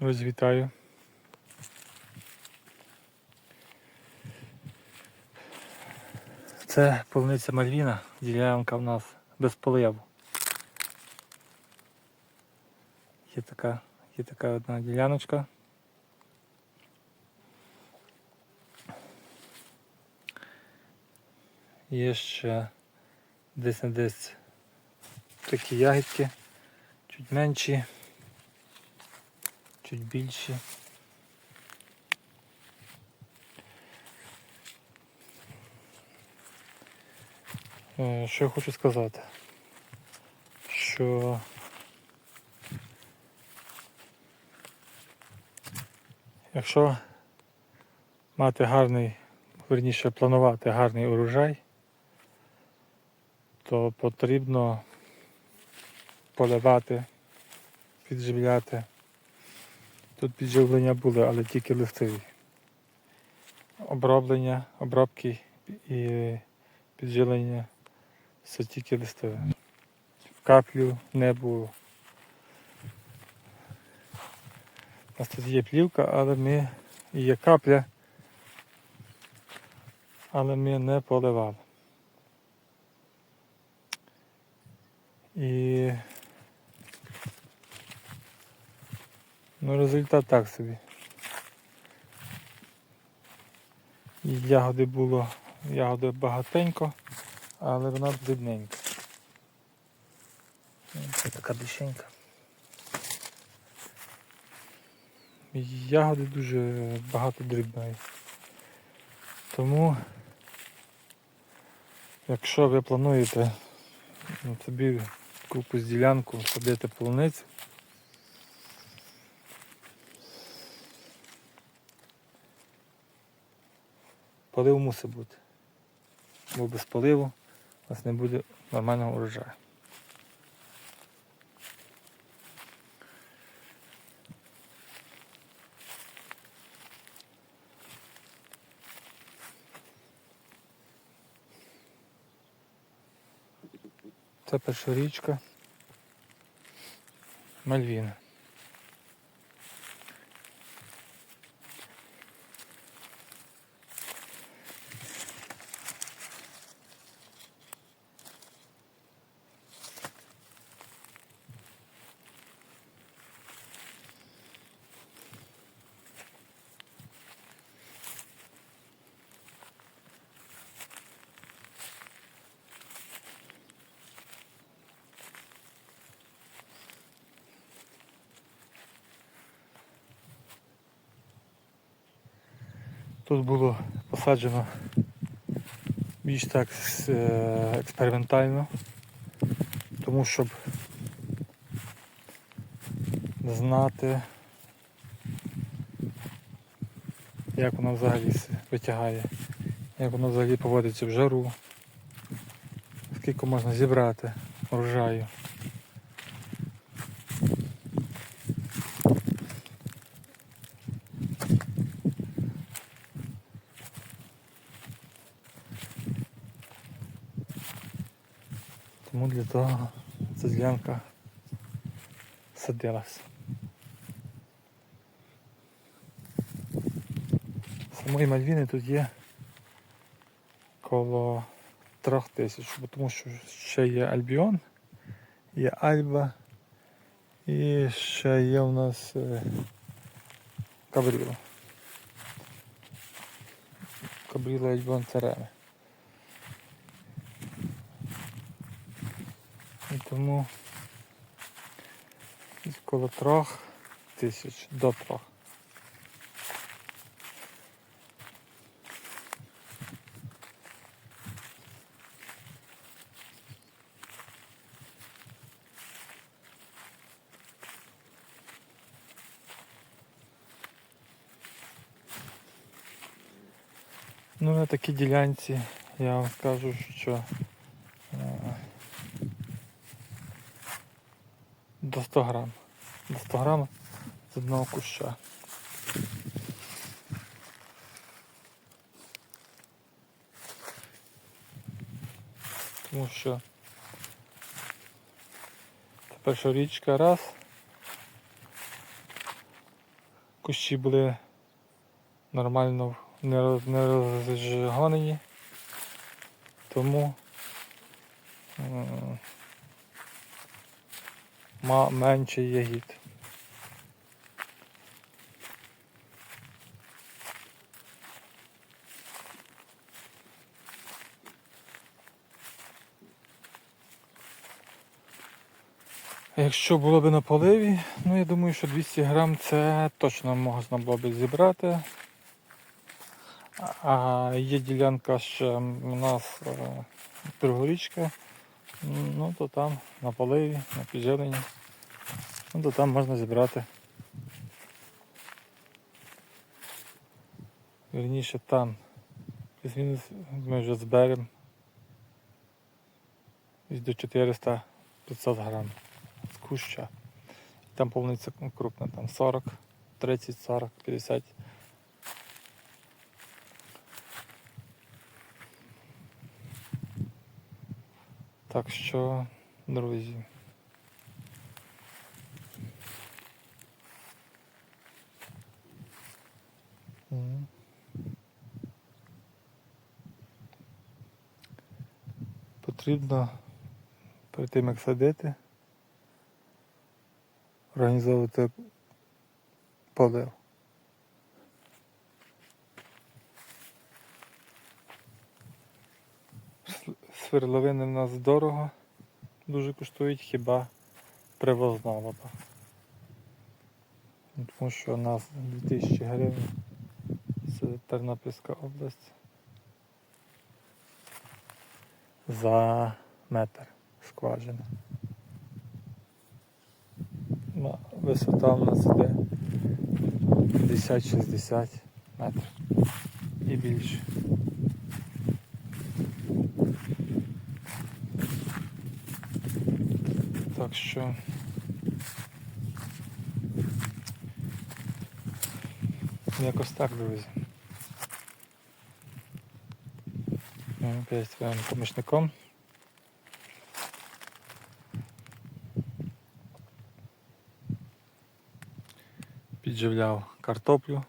Ось вітаю. Це полуниця Мальвіна, ділянка в нас без поливу. Є така, є така одна діляночка. Є ще десь на десь такі ягідки, чуть менші, чуть більші. Е, Що я хочу сказати? Що якщо мати гарний, верніше планувати гарний урожай, то потрібно поливати, підживляти. Тут підживлення були, але тільки листові. Оброблення, обробки і підживлення все тільки листове. В каплю не було. У нас тут є плівка, але ми є капля, але ми не поливали. І ну, результат так собі. Ягоди було, ягоди багатенько, але вона дрібненька. Це така дощенька. Ягоди дуже багато дрібної. Тому, якщо ви плануєте ну, собі купу ділянку садити полуницю, полив мусить бути. Бо без поливу у нас не буде нормального урожаю. Це перша річка Мальвіна. Тут було посаджено більш так е, експериментально, тому щоб знати, як воно взагалі витягає, як воно взагалі поводиться в жару, скільки можна зібрати врожаю. Тому для того ця ділянка садилась. Самої Мальвіни тут є коло трьох тисяч, тому що ще є Альбіон, є Альба і ще є у нас е, Кабріло. Кабріло Альбіон Цереми. Тому коло трьох тисяч до трьох. Ну на такій ділянці я вам скажу, що до 100 грам. До 100 грам з одного куща. Тому що це перша річка раз. кущі були нормально не, роз- не розжигонені, тому менше ягід. Якщо було б на поливі, ну я думаю, що 200 грам це точно можна було б зібрати. А є ділянка ще у нас е, Другорічка, ну то там на поливі, на підживленні, ну то там можна зібрати. Вірніше там. Плюс-мінус ми вже зберемо до 400-500 грам з куща. Там повниця крупна, там 40, 30, 40, 50. Так що, друзі. Потрібно перед тим як садити, організовувати полив. Свердловини в нас дорого, дуже коштують хіба привозна вода. Тому що у нас 2000 гривень це Тернопільська область за метр скважини. Ну, Висота в нас іде 50-60 метрів і більше. Так що якось так, друзі. Опять своїм помічником. Підживляв картоплю